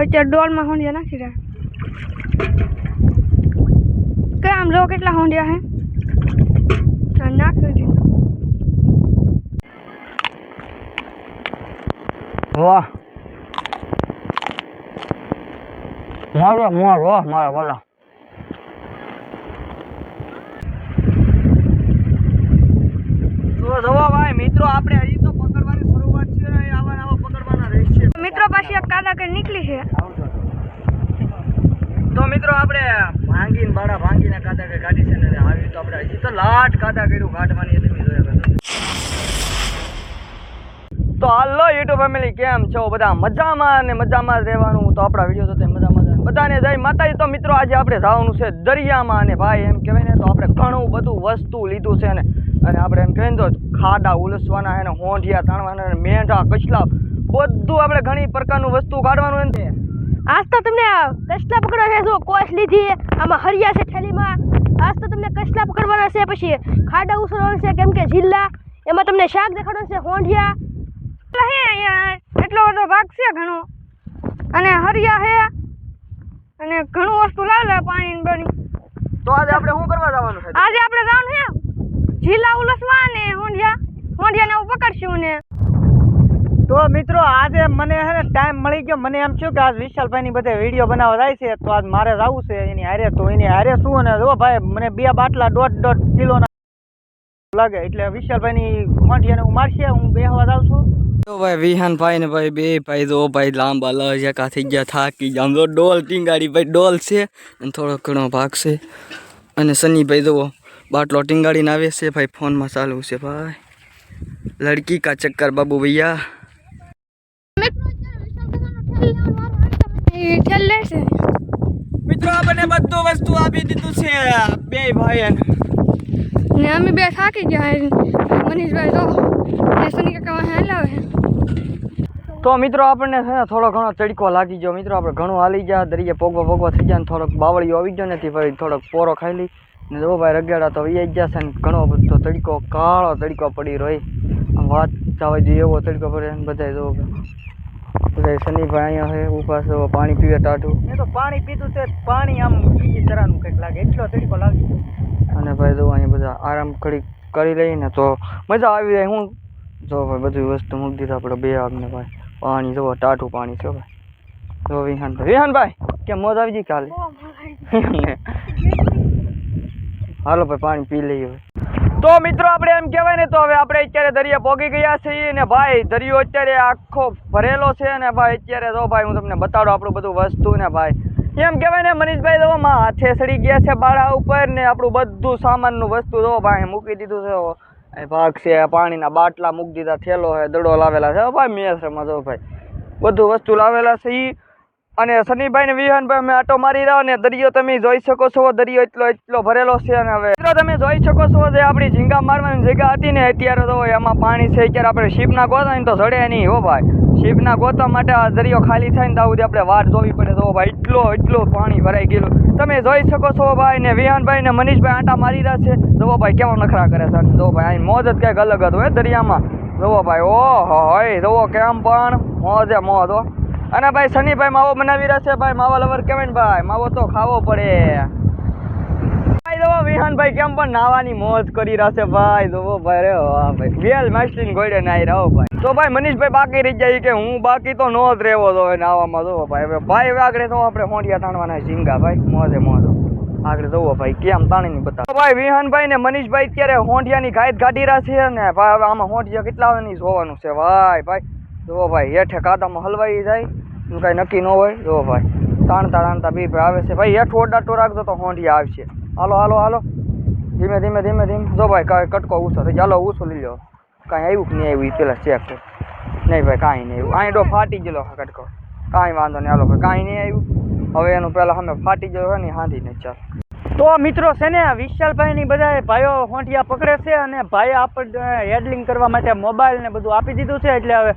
અત્યારે ડોલમાં હોંડિયા નાખી રહ્યા. કે આમ જો કેટલા હોંડિયા હે? આ નાખી દીધું વાહ. મારો મારો મારા વાલા તો જોવા ભાઈ મિત્રો આપણે હજી તો પકડવાની શરૂઆત છે ને આવા આવા પકડવાના રહેશે મિત્રો પાછી એક કાદા કરી નીકળી છે તો મિત્રો, આપણે ભાંગીને, બાળા ભાંગીને કાદા કે કાઢી છે ને આવી તો આપણે હજી તો લાટ કાદા કર્યું કાઢવાની તમે જોયા તો હાલો યુટ્યુબ ફેમિલી, કેમ છો બધા? મજામાં ને મજામાં રહેવાનું તો આપણા વીડિયો તો તે મજામાં બધાને જય માતાજી. તો મિત્રો, આજે આપણે જવાનું છે દરિયામાં અને ભાઈ, એમ કહેવાય ને તો આપણે ઘણું બધું વસ્તુ લીધું છે ને. અને આપણે એમ કહીએ તો ખાડા ઉલસવાના છે ને, હોંઢિયા તાણવાના મેંઢા કચલા બધું આપણે ઘણી પ્રકારનું વસ્તુ કાઢવાનું છે. આજ તો તમને કસલા પકડવા છે શું કોશ લીધી આમાં હરિયા છે થેલીમાં. આજ તો તમને કસલા પકડવાના છે પછી ખાડા ઉસળવાના છે કેમ કે જિલ્લા. એમાં તમને શાક દેખાડવાનું છે હોંઢિયા. એટલે હે અહીંયા એટલો બધો ભાગ છે ઘણો. અને હરિયા હે અને ઘણું વસ્તુ લાવે પાણી બની. તો આજે આપણે શું કરવા જવાનું છે? આજે આપણે જવાનું છે જિલ્લા ઉલસવા ને હોંઢિયા. હોંઢિયાને હું પકડશું ને. તો મિત્રો આજે મને હે ને ટાઈમ મળી ગયો. મને એમ થયું કે આજ વિશાલભાઈની બધે વીડિયો બનાવવા જાય છે. તો આજ મારે જવું છે એની હારે. તો એની હારે શું અને જો ભાઈ, મને બે બાટલા દોઢ દોઢ કિલોના લાગે. એટલે વિશાલભાઈની મોઢિયાને હું મારશે, હું બેહવા જાઉં છું. તો ભાઈ, વિહાનભાઈ ને ભાઈ, બે ભાઈ જો ભાઈ લાંબા લજકા થઈ ગયા, થાકી ગયા. આમ તો ડોલ ટીંગાડી ભાઈ, ડોલ છે અને થોડો ઘણો ભાગ છે. અને સનીભાઈ તો બાટલો ટીંગાડીને આવે છે. ભાઈ, ફોનમાં ચાલુ છે ભાઈ. લડકી કા ચક્કર બાબુ ભૈયા છેલ્લે છે મિત્રો આપણને બધું વસ્તુ આપી દીધું છે બે ભાઈ ને અમે બે થાકી ગયા હે. મનીષભાઈ તો ને સની કાકા વાહે હલાવે છે. તો મિત્રો આપણને છે ને થોડો ઘણો તડકો લાગી ગયો મિત્રો આપણે ઘણું હાલી ગયા દરિયે પોગવા પોગવા થઈ ગયા ને થોડોક બાવળીઓ આવી ગયો નથી ભાઈ થોડોક પોરો ખાઈ લઈ ને જો ભાઈ રગેડા તો વી ગયા છે ને ઘણો બધો તડકો કાળો તડકો પડી રહ્યો આમ વાત જવા જોઈએ એવો તડકો પડે ને બધા જો બધા શનિભાઈ અહીંયા છે ઊભા છે પાણી પીવે ટાઢું. મેં તો પાણી પીધું છે પાણી આમ બીજી તરાનું કંઈક લાગે. એટલો તડકો લાગે અને ભાઈ જો અહીંયા બધા આરામ કરી કરી લઈને તો મજા આવી જાય. હું જો ભાઈ બધી વસ્તુ મૂકી દીધા આપણે બે આગને ભાઈ. પાણી જો ટાઢું પાણી છે ભાઈ. જો વિહાનભાઈ વિહાનભાઈ કેમ મોજ આવી ગઈ કાલે? હાલો ભાઈ પાણી પી લઈએ તો મિત્રો આપણે એમ કહેવાય ને, તો હવે આપણે અત્યારે દરિયા પોગી ગયા છીએ ને ભાઈ, દરિયો અત્યારે આખો ભરેલો છે ને ભાઈ, અત્યારે તો ભાઈ હું તમને બતાડું આપણું બધું વસ્તુ ને ભાઈ. એમ કહેવાય ને, મનીષભાઈ તો હાથે સડી ગયા છે બાળા ઉપર ને આપણું બધું સામાનનું વસ્તુ તો ભાઈ મૂકી દીધું છે. ભાગ છે પાણીના બાટલા મૂકી દીધા, થેલો છે, દડો લાવેલા છે. ભાઈ મેં રમવા જો ભાઈ. બધું વસ્તુ લાવેલા છે ઈ. અને સનીભાઈ ને વિહાનભાઈ અમે આટો મારી રહ્યા અને દરિયો તમે જોઈ શકો છો, દરિયો એટલો એટલો ભરેલો છે અને હવે મિત્રો તમે જોઈ શકો છો જે આપણી ઝીંગા મારવાની જગ્યા હતી ને અત્યારે તો એમાં પાણી છે, અત્યારે આપણે શીપના ગોતા ને તો જડે નહીં હો ભાઈ. શીપના ગોતા માટે આ દરિયો ખાલી થાય ને તો આવું આપણે વાર જોવી પડે તો ભાઈ, એટલો એટલો પાણી ભરાઈ ગયેલું. તમે જોઈ શકો છો ભાઈ ને વિહાનભાઈ ને મનીષભાઈ આંટા મારી રહ્યા છે. જોવો ભાઈ કેવા નખરા કરે છે જો ભાઈ અહીં મોજ જ કંઈક અલગ જ હોય દરિયામાં. જોવો ભાઈ, ઓહો હોય જોવો કેમ પણ મોજે મોજ હો. અને ભાઈ સનીભાઈ માવો બનાવી રહ્યા છે ભાઈ, માવા લવર કેમેન ભાઈ, માવો તો ખાવો પડે. ભાઈ જો વિહાનભાઈ કેમ પણ નાવાની મોજ કરી રહ્યા છે ભાઈ જો ભાઈ ગોળે નાઈ રહ્યો ભાઈ. તો ભાઈ મનીષભાઈ બાકી રહી જાય કે હું બાકી તો નો જ રહેવો તો નાવામાં ભાઈ. આગળ તો હોંડિયા તાણવાના ઝીંગા ભાઈ. મોજે મોજ. આગળ જોવો ભાઈ, કેમ તાણીને બતાવો. ભાઈ વિહાનભાઈ ને મનીષભાઈ અત્યારે હોંડિયાની ગાયત કાઢી રહ્યા છે ને આમાં હોંઢિયા કેટલા આવે ને જોવાનું છે? ભાઈ ભાઈ. જુઓ ભાઈ, હેઠે કાદામાં હલવાઈ જાય એનું કાંઈ નક્કી ન હોય. જુઓ ભાઈ, તાણતા તાણતા બી આવે છે. ભાઈ, હેઠ ઓડાટો રાખજો તો હોંડિયા આવશે. હાલો હાલો હાલો. ધીમે ધીમે ધીમે ધીમે. જો ભાઈ, કાંઈ કટકો ઊંચો થઈ ચાલો ઊંચો લઈ લો કાંઈ આવ્યું કે નહીં આવ્યું? એ પહેલાં ચેક કર. નહીં ભાઈ, કાંઈ નહીં આવ્યું. અહીં ડો ફાટી ગયેલો કટકો. કાંઈ વાંધો નહીં. હાલો ભાઈ, કાંઈ નહીં આવ્યું. હવે એનું પહેલાં અમે ફાટી ગયો હોય ને હાંધી નહીં ચાલ. તો મિત્રો છે ને વિશાલભાઈની બધા ભાઈઓ હોંઠિયા પકડે છે અને ભાઈ આપણે હેડલિંગ કરવા માટે મોબાઈલ ને બધું આપી દીધું છે. એટલે હવે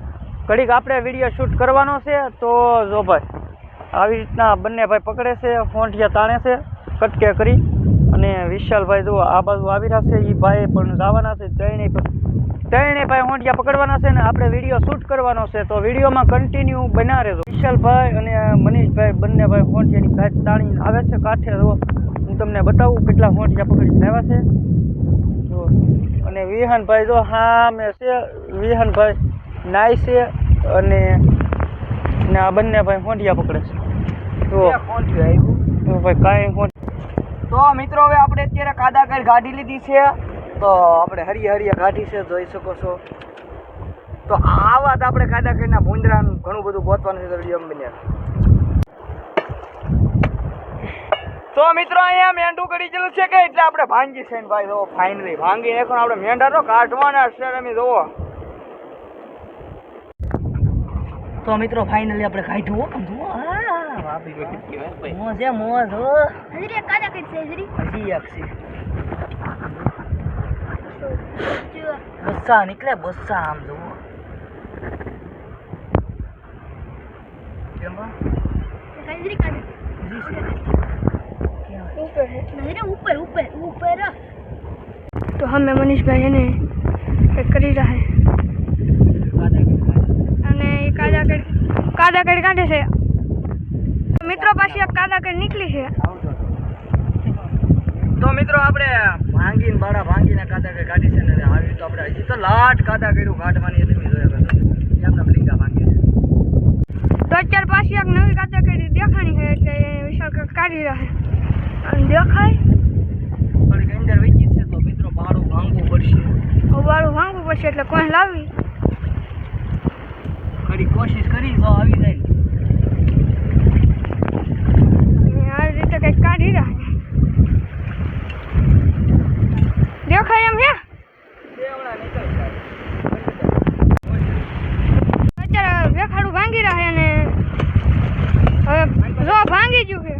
ઘડીક આપણે વીડિયો શૂટ કરવાનો છે, તો જો ભાઈ, આવી રીતના બંને ભાઈ પકડે છે ફોંઠિયા તાણે છે, કટકે કરી. અને વિશાલભાઈ જો આ બાજુ આવી રહ્યા છે એ ભાઈ પણ જવાના છે, ત્રણેય ત્રણેય ત્રણે ભાઈ હોંડિયા પકડવાના છે ને આપણે વીડિયો શૂટ કરવાનો છે, તો વિડીયોમાં કન્ટિન્યુ બના રહેજો. વિશાલભાઈ અને મનીષભાઈ બંને ભાઈ હોંડિયાની ઘાટ તાણીને આવે છે કાંઠે. જો હું તમને બતાવું કેટલા હોંડિયા પકડીને આવ્યા છે. જો અને વિહાનભાઈ જો હા, મેં છે. વિહાનભાઈ નાય છે અને ને આ બંને ભાઈ હોંડિયા પકડે છે. તો તો ભાઈ કાંઈ હોં તો મિત્રો હવે આપણે અત્યારે કાદાકર ગાડી લીધી છે. તો આપણે હરિયા હરિયા ગાડી છે જોઈ શકો છો. તો આ વાત આપણે કાદાકરના ભૂંદરાનું ઘણું બધું ગોતવાનું છે તો વીડિયો બન્યા તો મિત્રો અહીંયા મેંડું કરી ગયેલું છે કે? એટલે આપણે ભાંગી છે ને ભાઈ જો ફાઇનલી ભાંગી નાખો આપણે મેંડા તો કાઢવાના છે તમે જોવો તો મિત્રો ફાઇનલી આપણે કાઢ્યું હો જુઓ હા વાપી ગઈ મોજ હે મોજ હો હજરી કાજા કરી છે હજરી હજી એક છે જો બસ્સા નીકળે બસ્સા આમ જુઓ કેમ હો? હજરી કાજા ऊपर है नहीं ऊपर ऊपर ऊपर तो हमें मनीष भाई है ने एक કરી રહ્યા છે કડ કાદા કડ કાઢે છે. મિત્રો પાસે એક કાદા કડ નીકળી છે. તો મિત્રો આપણે ભાંગીને બાળા ભાંગીને કાદા કઈ કાઢી છે ને આવી તો આપણે હજી તો લાટ કાદા કર્યું કાઢવાની હતી મેં જોયા કરતો. એમને લીંગા ભાંગી તો અત્યાર પાસે એક નવી કાદા કડી દેખાણી છે એટલે એ વિશાલ કાકા કાઢી રહ્યા છે અને દેખાય. થોડીક અંદર વેચી છે તો મિત્રો ભાડું ભાંગવું પડશે. વાળું ભાંગવું પડશે એટલે કોઈ લાવી? ઘડી કોશિશ કરી તો આવી જાય અને આ રીતે કંઈક કાઢી રહ્યા છે દેખાય એમ છે અત્યારે વેખાડું ભાંગી રહ્યા છે અને હવે જો ભાંગી ગયું છે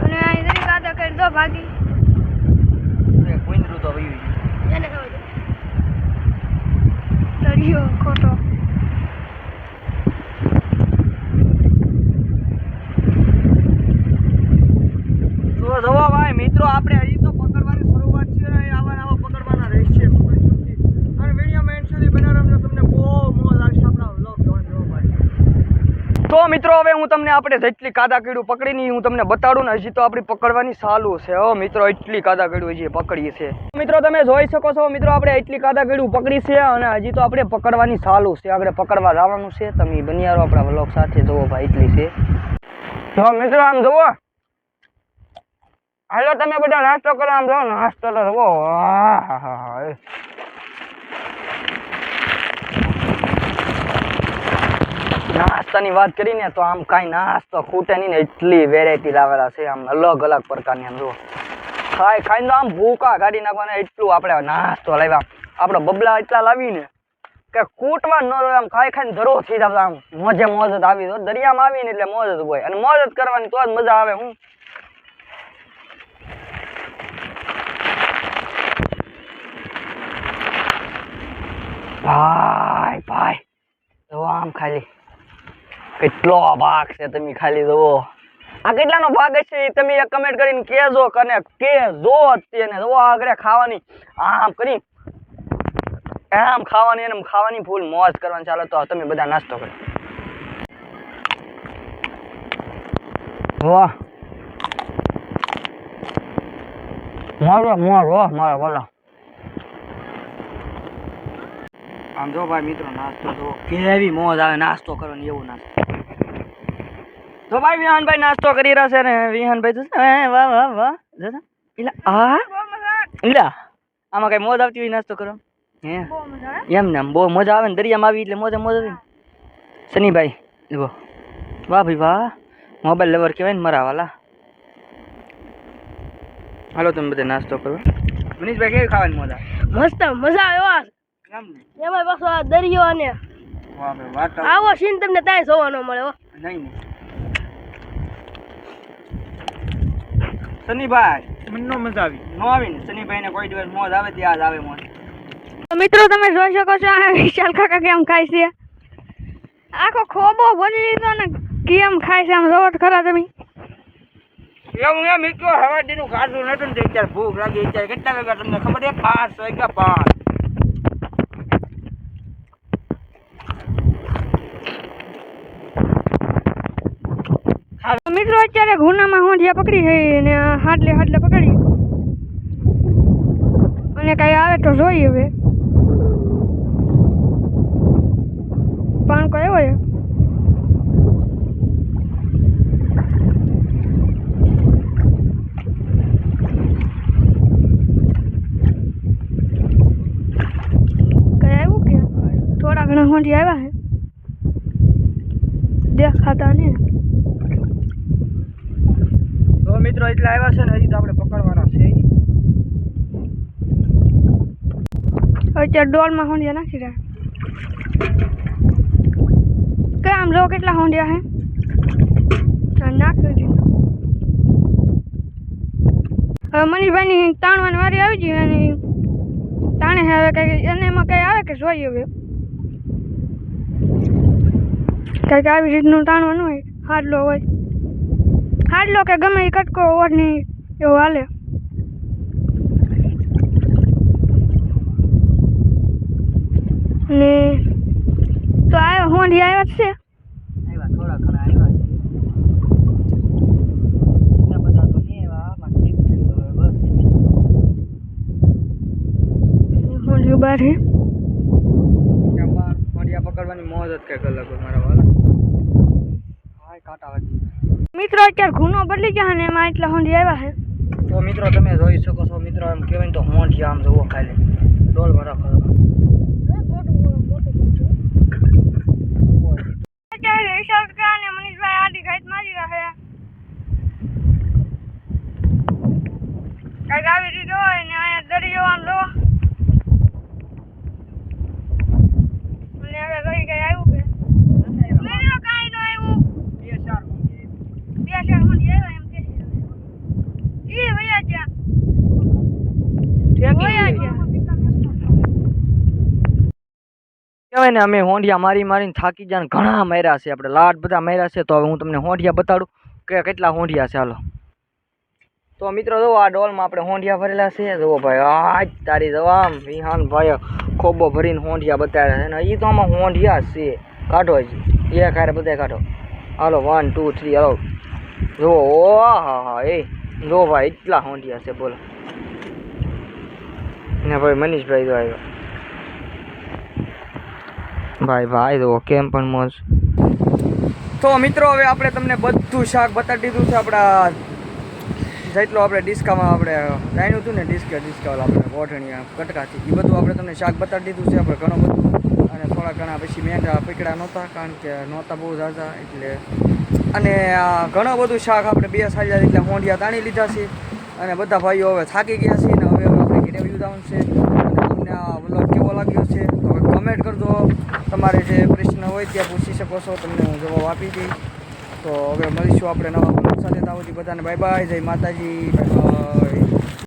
અને આ ઇધરી કાદા કરી દો ભાગી કુંદરું તો વયું એને ખબર છે. દરિયો ખોટો તો જવા ભાઈ મિત્રો આપણે હજી તો પકડવાની શરૂઆત છે અને આવા ને આવા પકડવાના રહેશે પકડીશું. અને વિડીયોમાં એન્ડ સુધી બનાવો એટલે તમને બહુ મોજ આવશે આપણા vlog જોવાની હો ભાઈ. તો મિત્રો, હવે હું તમને આપણે જેટલી કાદા કીડું પકડીની હું તમને બતાડું ને હજી તો આપણી પકડવાની ચાલુ છે, હો મિત્રો, એટલી કાદા કીડું હજી પકડીએ છે. મિત્રો, તમે જોઈ શકો છો, મિત્રો, આપણે એટલી કાદા કીડું પકડી છે અને હજી તો આપણે પકડવાની ચાલુ છે આપણે પકડવા જવાનું છે. તમે બનિયારો આપણા વ્લોગ સાથે જોવો ભાઈ, એટલી છે. જો, મિત્રો, આમ જોવો હાલો, તમે બધા નાસ્તો કરો, આમ જો નાસ્તો તો જુઓ. આહાહા. નાસ્તાની વાત કરીને તો આમ કાંઈ નાસ્તો ખૂટે નહીં ને એટલી વેરાયટી લાવેલા છે. આમ અલગ અલગ પ્રકારની આમ જો ખાઈ ખાઈને તો આમ ભૂકા કાઢી નાખવાના, એટલું આપણે નાસ્તો લાવ્યા. આપણે બબલા એટલા લાવીને કે કૂટમાં ન આમ ખાઈ ખાઈને ધરો થઈ જાય આમ. મોજે મોજ જ આવી દરિયામાં આવીને એટલે મોજ જ હોય. અને મોજ જ કરવાની તો જ મજા આવે હું. ભાઈ ભાઈ તો આમ ખાલી. કેટલો ભાગ છે તમે ખાલી જુઓ. આ કેટલાનો ભાગ હશે એ તમે એક કમેન્ટ કરીને કહેજો કને કહેજો જ તેને જુઓ આગળ ખાવાની. આમ કરી આમ ખાવાની અને ખાવાની ફૂલ મોજ કરવાની. ચાલો તો તમે બધા નાસ્તો કરો. વાહ. મારો મારો મારો બોલો આમ જો ભાઈ મિત્રો, નાસ્તો જો કેવી મોજ આવે નાસ્તો કરવાની, એવું નાસ્તો. તો ભાઈ વિહાનભાઈ નાસ્તો કરી રહ્યા છે ને વિહાનભાઈ તો વાહ વાહ વાહ. જશે? એટલે આ? એલા આમાં કઈ મોજ આવતી હોય નાસ્તો કરો હે? એમ ને બહુ મજા આવે ને દરિયામાં આવી એટલે મોજે મોજ આવી શનિભાઈ જુઓ. વાહ ભાઈ વાહ. મોબાઈલ લવર કહેવાય ને મારા વાલા. હાલો તમે બધા નાસ્તો કરો. મનીષભાઈ કેવી ખાવાની મોજ મસ્ત મજા આવે એવા. એમ પાછો આ દરિયો અને આવો સીન તમને ત્યાં જોવાનો મળે નહીં. નહીં શનિભાઈ. મને નો મજા આવી. નો આવી ને કોઈ દિવસ મોજ આવે ત્યાં જ આવે મોજ. તો મિત્રો તમે જોઈ શકો છો આ વિશાલ કાકા કેમ ખાય છે. આખો ખોબો ભરી લીધો ને કેમ ખાય છે આમ જોવો ખરા તમે. એવું એમ મિત્રો હવા દીધું ખાધું નતું ને અત્યારે ભૂખ લાગી. અત્યારે કેટલા વાગ્યા તમને ખબર છે? પાંચ વાગ્યા પાંચ. મિત્રો, અત્યારે ગુનામાં હોંધિયા પકડી છે ને હાટલે હાટલે પકડી અને કઈ આવે તો જોઈએ હવે. પણ કયો હોય કઈ આવ્યું કે? થોડા ઘણા હોંધી આવ્યા હે. દેખાતા ને તો મિત્રો એટલા આવ્યા છે ને હજી તો આપણે પકડવાના છે. અત્યારે ડોલમાં હોંડિયા નાખી રહ્યા. કે આમ જો કેટલા હોંડિયા હે? નાખી હવે મનીષભાઈની તાણવાની વારી આવી ગઈ અને તાણે હવે કઈ એને એમાં કઈ આવે કે જોઈએ હવે? કંઈક આવી રીતનું તાણવાનું હોય હાડલો હોય. હાડલો કે ગમે એ કટકો ઓઢની એવું હાલે. ને તો આવ્યો હોંડી આવ્યા જ છે. ઊભા છે પકડવાની મોજ જ કંઈક અલગ મારા વાળા હા કાંટા વાગી મિત્રો, અત્યારે ગુનો બદલી ગયા ને એમાં એટલા હોંડી આવ્યા છે. તો મિત્રો, તમે જોઈ શકો છો મિત્રો, એમ કહેવાય તો મોઢિયા આમ જોવો ખાલી. ડોલ ભરા ખરો અત્યારે રિસર્ચ કરે અને મનીષભાઈ આડી ઘાટ મારી રહ્યા કંઈક આવી રીતે હોય ને અહીંયા દરિયો આમ લો અને હવે કઈ કઈ આવ્યું કે મિત્રો કાંઈ ન આવ્યું બે ચાર હોંડી આવ્યા એમ કે છે એ ભૈયા ત્યાં ભૈયા ત્યાં કહેવાય ને અમે હોંડિયા મારી મારીને થાકી જાય ને ઘણા માર્યા છે. આપણે લાટ બધા માર્યા છે તો હવે હું તમને હોંડિયા બતાડું કે કેટલા હોંડિયા છે. હાલો. તો મિત્રો જુઓ આ ડોલમાં આપણે હોંડિયા ભરેલા છે. જુઓ ભાઈ, આ જ તારી જવા આમ વિહાન ભાઈ ખોબો ભરીને હોંડિયા બતાવ્યા છે. ને એ તો આમાં હોંડિયા છે. કાઢો હજી. એક હારે બધા કાઢો. હાલો વન ટુ થ્રી હાલો. જુઓ ઓ હા હા એ જો ભાઈ, એટલા હોંડિયા છે બોલો. ને ભાઈ મનીષભાઈ તો આવ્યો. ભાઈ ભાઈ, તો કેમ પણ મોજ. તો મિત્રો, હવે આપણે તમને બધું શાક બતાવી દીધું છે આપણા જેટલું આપણે ડિસ્કામાં આપણે જાણ્યું હતું ને, ડિસ્કા ડિસ્કા આપણે ગોઠણીયા, કટકાથી એ બધું આપણે તમને શાક બતાવી દીધું છે, આપણે ઘણું બધું. અને થોડા ઘણા પછી મેંઢા પીકડા નહોતા, કારણ કે નહોતા બહુ ઝાઝા, એટલે અને ઘણું બધું શાક આપણે બે સાજા એટલે હોંડિયા તાણી લીધા છે. અને બધા ભાઈઓ હવે થાકી ગયા છે અને હવે આપણે ઘેરે જવાનું છે અને તમને આ વ્લોગ કેવો લાગ્યો છે તો હવે કમેન્ટ કરજો. તમારે જે પ્રશ્ન હોય ત્યાં પૂછી શકો છો. તમને હું જવાબ આપી દઈશ. તો હવે મળીશું આપણે નવા સાથે. સુધી બધાને બાય બાય જય માતાજી.